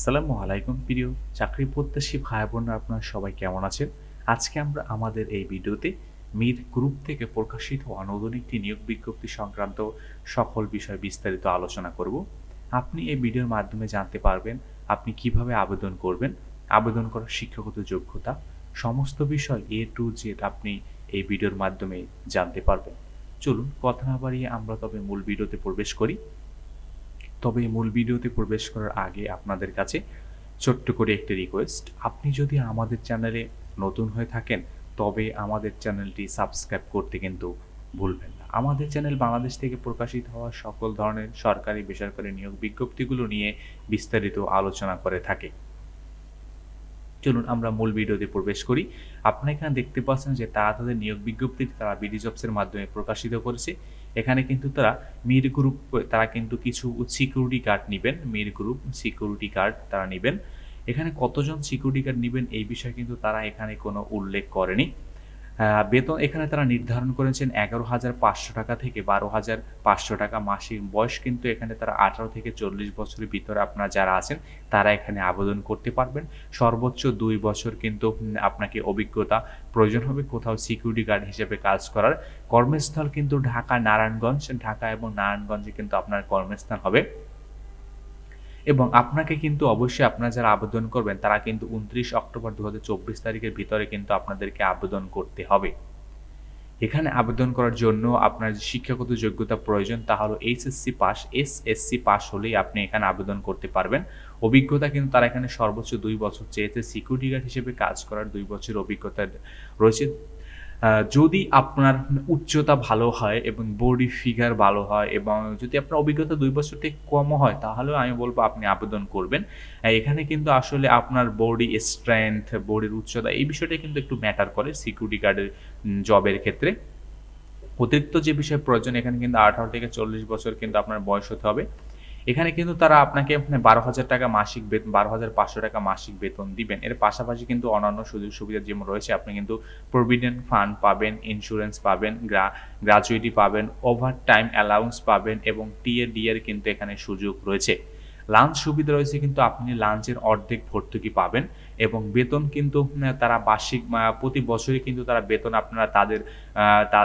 আসসালামু আলাইকুম প্রিয় চাকরি প্রত্যাশী ভাই বোনরা আপনারা সবাই কেমন আছেন? আজকে আমরা আমাদের এই ভিডিওতে মির গ্রুপ থেকে প্রকাশিত অনুমোদন একটি নিয়োগ বিজ্ঞপ্তি সংক্রান্ত সকল বিষয় বিস্তারিত আলোচনা করব। আপনি এই ভিডিওর মাধ্যমে জানতে পারবেন আপনি কীভাবে আবেদন করবেন, আবেদন করার শিক্ষাগত যোগ্যতা, সমস্ত বিষয় এ টু জেড আপনি এই ভিডিওর মাধ্যমে জানতে পারবেন। চলুন, কথা না বাড়িয়ে আমরা তবে মূল ভিডিওতে প্রবেশ করি। তবে মূল ভিডিওতে প্রবেশ করার আগে আপনাদের কাছে ছোট্ট করে একটি রিকোয়েস্ট আপনি যদি আমাদের চ্যানেলে নতুন হয়ে থাকেন, তবে আমাদের চ্যানেলটি সাবস্ক্রাইব করতে কিন্তু ভুলবেন না। আমাদের চ্যানেল বাংলাদেশ থেকে প্রকাশিত হওয়া সকল ধরনের সরকারি, বেসরকারি নিয়োগ বিজ্ঞপ্তিগুলো নিয়ে বিস্তারিত আলোচনা করে থাকে। চলুন আমরা মূল ভিডিওতে প্রবেশ করি। আপনারা এখানে দেখতে পাচ্ছেন যে তারা তাদের নিয়োগ বিজ্ঞপ্তি তারা বিডি জবসের মাধ্যমে প্রকাশিত করেছে। এখানে কিন্তু তারা মির গ্রুপ তারা কিন্তু কিছু সিকিউরিটি গার্ড নেবেন। মির গ্রুপ সিকিউরিটি গার্ড তারা নেবেন। এখানে কতজন সিকিউরিটি গার্ড নেবেন এই বিষয়ে কিন্তু তারা এখানে কোনো উল্লেখ করেনি। বেতন এখানে তারা নির্ধারণ করেছেন এগারো হাজার পাঁচশো টাকা থেকে বারো হাজার পাঁচশো টাকা মাসিক বয়স, কিন্তু এখানে তারা আঠারো থেকে চল্লিশ বছরের ভিতরে আপনারা যারা আছেন, তারা এখানে আবেদন করতে পারবেন। সর্বোচ্চ দুই বছর কিন্তু আপনাকে অভিজ্ঞতা প্রয়োজন হবে কোথাও সিকিউরিটি গার্ড হিসেবে কাজ করার। কর্মস্থল কিন্তু ঢাকা, নারায়ণগঞ্জ, ঢাকা এবং নারায়ণগঞ্জে কিন্তু আপনার কর্মস্থান হবে। এবং আপনাকে কিন্তু অবশ্যই আপনারা যারা আবেদন করবেন, তারা কিন্তু উনত্রিশ অক্টোবর দুহাজার চব্বিশ তারিখের ভিতরে কিন্তু আপনাদেরকে আবেদন করতে হবে। এখানে আবেদন করার জন্য আপনার যে শিক্ষাগত যোগ্যতা প্রয়োজন, তা হলো এইচএসসি পাস এসএসসি পাস হলেই আপনি এখানে আবেদন করতে পারবেন। অভিজ্ঞতা কিন্তু তারা এখানে সর্বোচ্চ দুই বছর চেয়েছে সিকিউরিটি গার্ড হিসেবে কাজ করার দুই বছর অভিজ্ঞতা রয়েছে। যদি আপনার উচ্চতা ভালো হয় এবং বডি ফিগার ভালো হয় এবং যদি আপনার অভিজ্ঞতা দুই বছর থেকে কমও হয়, তাহলেও আমি বলব আপনি আবেদন করবেন। এখানে কিন্তু আসলে আপনার বডি স্ট্রেংথ বডির উচ্চতা এই বিষয়টা কিন্তু একটু ম্যাটার করে সিকিউরিটি গার্ডের জবের ক্ষেত্রে। অতিরিক্ত যে বিষয় প্রয়োজন, এখানে কিন্তু আঠারো থেকে চল্লিশ বছর কিন্তু আপনার বয়স হতে হবে। এখানে কিন্তু তারা আপনাকে বারো হাজার টাকা মাসিক বেতন বারো হাজার পাঁচশো টাকা মাসিক বেতন দিবেন। এর পাশাপাশি কিন্তু অন্যান্য সুযোগ সুবিধা যেমন রয়েছে, আপনি কিন্তু প্রভিডেন্ট ফান্ড পাবেন ইন্স্যুরেন্স পাবেন গ্রাচুইটি পাবেন ওভার টাইম অ্যালাউন্স পাবেন এবং টিএ ডি এর কিন্তু এখানে সুযোগ রয়েছে। লাঞ্চ সুবিধা রয়েছে কিন্তু আপনি লাঞ্চের অর্ধেক ভর্তুকি পাবেন এবং বেতন কিন্তু তারা বার্ষিক প্রতি বছরই কিন্তু তারা বেতন আপনারা তাদের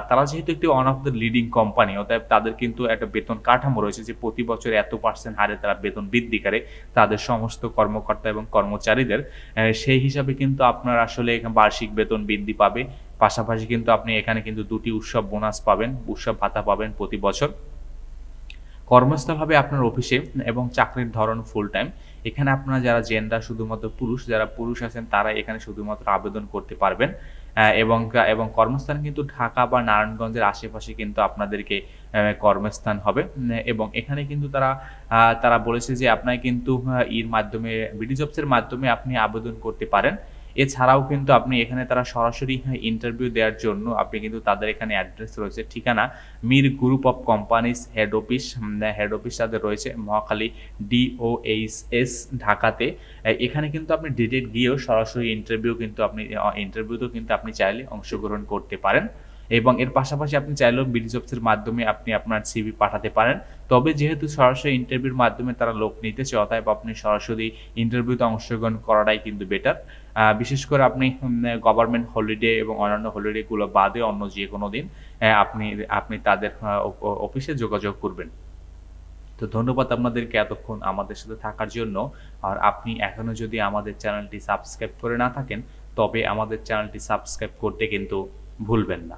তারা যেহেতু একটি one of the leading company অতএব তাদের কিন্তু একটা বেতন কাঠামো রয়েছে যে প্রতি বছর এত পার্সেন্ট হারে তারা বেতন বৃদ্ধি করে তাদের সমস্ত কর্মকর্তা এবং কর্মচারীদের সেই হিসাবে কিন্তু আপনার আসলে এখানে বার্ষিক বেতন বৃদ্ধি পাবে। পাশাপাশি কিন্তু আপনি এখানে কিন্তু দুটি উৎসব বোনাস পাবেন, উৎসব ভাতা পাবেন প্রতি বছর। কর্মস্থল হবে আপনার অফিসে এবং চাকরির ধরন ফুল টাইম এখানে আপনারা যারা জেন্ডার শুধুমাত্র পুরুষ, যারা পুরুষ আছেন, তারা এখানে শুধুমাত্র আবেদন করতে পারবেন। এবং এবং কর্মস্থান কিন্তু ঢাকা বা নারায়ণগঞ্জের আশেপাশে কিন্তু আপনাদেরকে কর্মস্থান হবে। এবং এখানে কিন্তু তারা তারা বলেছে যে আপনার কিন্তু এর মাধ্যমে বিডি জবসের মাধ্যমে আপনি আবেদন করতে পারেন। এছাড়াও কিন্তু আপনি এখানে তারা সরাসরি ইন্টারভিউ দেওয়ার জন্য আপনি কিন্তু তাদের এখানে অ্যাড্রেস রয়েছে। ঠিকানা Mir group of companies head office head office তাদের রয়েছে মহাখালী ডিওএইচএস ঢাকাতে। এখানে কিন্তু আপনি ডিরেক্ট গিয়েও সরাসরি ইন্টারভিউ কিন্তু আপনি ইন্টারভিউতেও কিন্তু আপনি চাইলে অংশগ্রহণ করতে পারেন। এবং এর পাশাপাশি আপনি চাইলেও বিডি জবসের মাধ্যমে আপনি আপনার সিভি পাঠাতে পারেন। তবে যেহেতু সরাসরি ইন্টারভিউর মাধ্যমে তারা লোক নিতেছে অতএব আপনি সরাসরি ইন্টারভিউতে অংশগ্রহণ করাটাই কিন্তু বেটার বিশেষ করে আপনি গভর্নমেন্ট হলিডে এবং অন্যান্য হলিডেগুলো বাদে অন্য যে কোনো দিন আপনি আপনি তাদের অফিসে যোগাযোগ করবেন। তো ধন্যবাদ আপনাদেরকে এতক্ষণ আমাদের সাথে থাকার জন্য। আর আপনি এখনও যদি আমাদের চ্যানেলটি সাবস্ক্রাইব করে না থাকেন, তবে আমাদের চ্যানেলটি সাবস্ক্রাইব করতে কিন্তু ভুলবেন না।